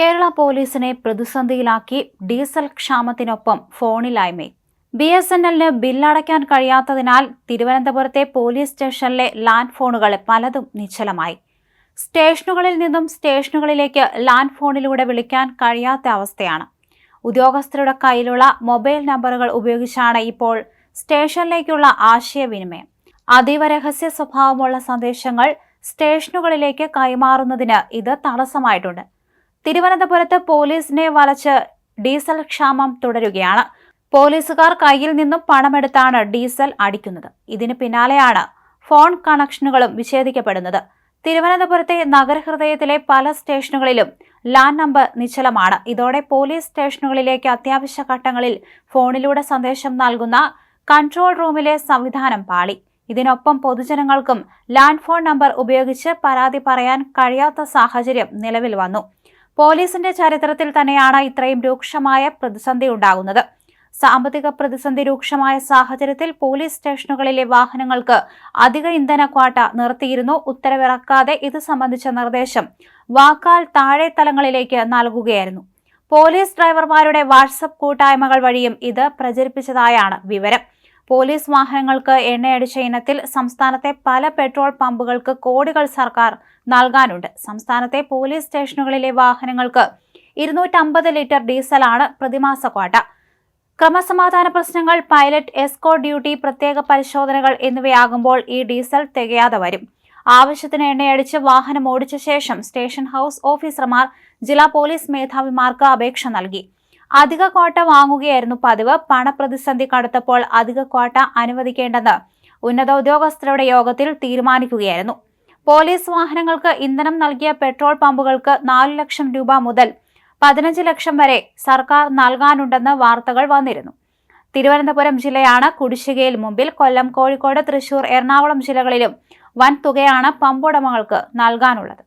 കേരള പോലീസിനെ പ്രതിസന്ധിയിലാക്കി ഡീസൽ ക്ഷാമത്തിനൊപ്പം ഫോണിലായ്മ. ബി എസ് എൻ എല്ലിന് ബില്ലടയ്ക്കാൻ കഴിയാത്തതിനാൽ തിരുവനന്തപുരത്തെ പോലീസ് സ്റ്റേഷനിലെ ലാൻഡ് ഫോണുകൾ പലതും നിശ്ചലമായി. സ്റ്റേഷനുകളിൽ നിന്നും സ്റ്റേഷനുകളിലേക്ക് ലാൻഡ് ഫോണിലൂടെ വിളിക്കാൻ കഴിയാത്ത അവസ്ഥയാണ്. ഉദ്യോഗസ്ഥരുടെ കയ്യിലുള്ള മൊബൈൽ നമ്പറുകൾ ഉപയോഗിച്ചാണ് ഇപ്പോൾ സ്റ്റേഷനിലേക്കുള്ള ആശയവിനിമയം. അതീവ രഹസ്യ സ്വഭാവമുള്ള സന്ദേശങ്ങൾ സ്റ്റേഷനുകളിലേക്ക് കൈമാറുന്നതിന് ഇത് തടസ്സമായിട്ടുണ്ട്. തിരുവനന്തപുരത്ത് പോലീസിനെ വലച്ച് ഡീസൽ ക്ഷാമം തുടരുകയാണ്. പോലീസുകാർ കയ്യിൽ നിന്നും പണമെടുത്താണ് ഡീസൽ അടിക്കുന്നത്. ഇതിന് പിന്നാലെയാണ് ഫോൺ കണക്ഷനുകളും വിച്ഛേദിക്കപ്പെടുന്നത്. തിരുവനന്തപുരത്തെ നഗരഹൃദയത്തിലെ പല സ്റ്റേഷനുകളിലും ലാൻഡ് നമ്പർ നിശ്ചലമാണ്. ഇതോടെ പോലീസ് സ്റ്റേഷനുകളിലേക്ക് അത്യാവശ്യ ഘട്ടങ്ങളിൽ ഫോണിലൂടെ സന്ദേശം നൽകുന്ന കൺട്രോൾ റൂമിലെ സംവിധാനം പാളി. ഇതിനൊപ്പം പൊതുജനങ്ങൾക്കും ലാൻഡ് ഫോൺ നമ്പർ ഉപയോഗിച്ച് പരാതി പറയാൻ കഴിയാത്ത സാഹചര്യം നിലവിൽ വന്നു. പോലീസിന്റെ ചരിത്രത്തിൽ തന്നെയാണ് ഇത്രയും രൂക്ഷമായ പ്രതിസന്ധി ഉണ്ടാകുന്നത്. സാമ്പത്തിക പ്രതിസന്ധി രൂക്ഷമായ സാഹചര്യത്തിൽ പോലീസ് സ്റ്റേഷനുകളിലെ വാഹനങ്ങൾക്ക് അധിക ഇന്ധന ക്വാട്ട നിർത്തിയിരുന്നു. ഉത്തരവിറക്കാതെ ഇത് സംബന്ധിച്ച നിർദ്ദേശം വാക്കാൽ താഴെ തലങ്ങളിലേക്ക് നൽകുകയായിരുന്നു. പോലീസ് ഡ്രൈവർമാരുടെ വാട്സപ്പ് കൂട്ടായ്മകൾ വഴിയും ഇത് പ്രചരിപ്പിച്ചതായാണ് വിവരം. പോലീസ് വാഹനങ്ങൾക്ക് എണ്ണയടിച്ച ഇനത്തിൽ സംസ്ഥാനത്തെ പല പെട്രോൾ പമ്പുകൾക്ക് കോടികൾ സർക്കാർ നൽകാനുണ്ട്. സംസ്ഥാനത്തെ പോലീസ് സ്റ്റേഷനുകളിലെ വാഹനങ്ങൾക്ക് ഇരുന്നൂറ്റമ്പത് ലിറ്റർ ഡീസലാണ് പ്രതിമാസ ക്വാട്ട. ക്രമസമാധാന പ്രശ്നങ്ങൾ പൈലറ്റ് എസ്കോ ഡ്യൂട്ടി പ്രത്യേക പരിശോധനകൾ എന്നിവയാകുമ്പോൾ ഈ ഡീസൽ തികയാതെ വരും. ആവശ്യത്തിന് എണ്ണയടിച്ച് വാഹനം ഓടിച്ച ശേഷം സ്റ്റേഷൻ ഹൌസ് ഓഫീസർമാർ ജില്ലാ പോലീസ് മേധാവിമാർക്ക് അപേക്ഷ നൽകി. അധിക ക്വാട്ട വാങ്ങുകയായിരുന്നു പതിവ്. പണപ്രതിസന്ധി കടുത്തപ്പോൾ അധിക ക്വാട്ട അനുവദിക്കേണ്ടെന്ന് ഉന്നത ഉദ്യോഗസ്ഥരുടെ യോഗത്തിൽ തീരുമാനിക്കുകയായിരുന്നു. പോലീസ് വാഹനങ്ങൾക്ക് ഇന്ധനം നൽകിയ പെട്രോൾ പമ്പുകൾക്ക് നാലു ലക്ഷം രൂപ മുതൽ പതിനഞ്ച് ലക്ഷം വരെ സർക്കാർ നൽകാനുണ്ടെന്ന് വാർത്തകൾ വന്നിരുന്നു. തിരുവനന്തപുരം ജില്ലയാണ് കുടിശ്ശികയിൽ മുമ്പിൽ. കൊല്ലം കോഴിക്കോട് തൃശൂർ എറണാകുളം ജില്ലകളിലും വൻ തുകയാണ് പമ്പുടമകൾക്ക് നൽകാനുള്ളത്.